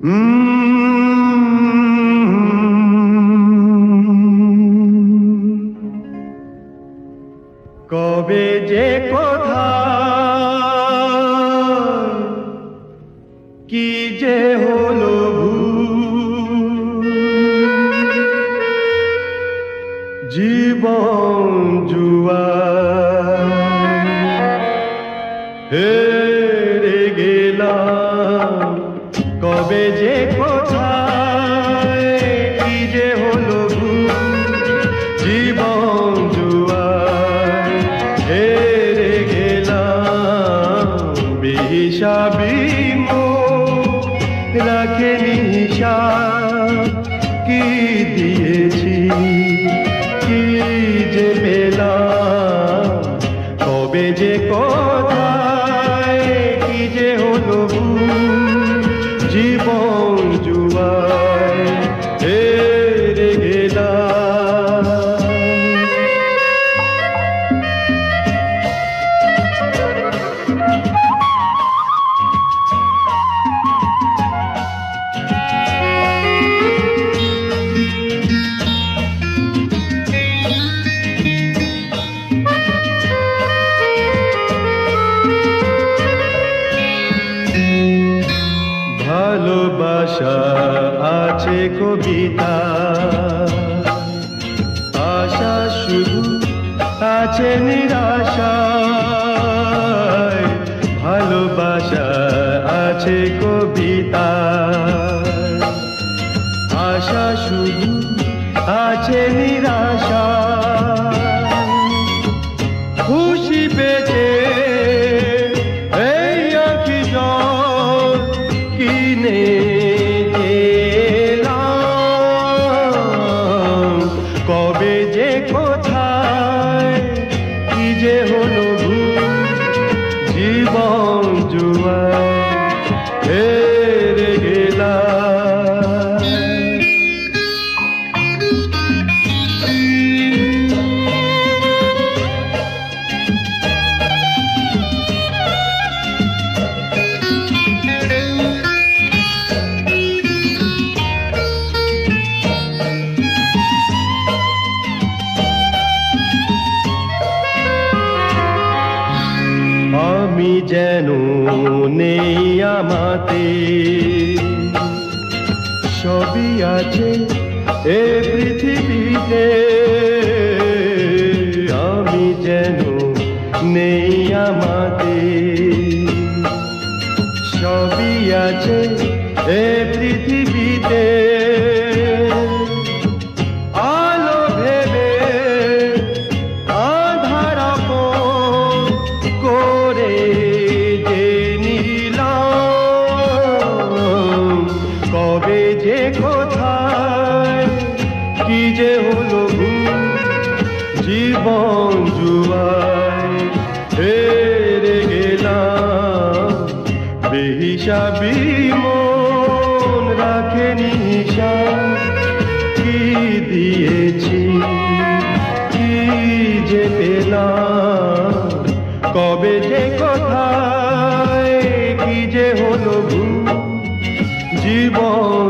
কবে যে কথা কি যে হলো জীবন জুয়া। হে দিয়েছি। কি যে পেলাম কবে যে কথা কি যে হলো জীবন ভালোবাসা আছে কবিতা। আশা শুধু আছে নিরাশা ভালোবাসা আছে কবিতা আশা শুধু আছে নিরাশা কবে যে কোথায় আমি যেন নেই আমাতে। সবই আছে এ পৃথিবীতে। আমি যেন নেই আমাতে। যে হলো জীবন জুয়ায়। হেরে গেলাম, বেহিসাবি মন রাখেনি হিসাব কি দিয়েছি, কি যে পেলাম, কবে যে কোথায়, কি যে হলো জীবন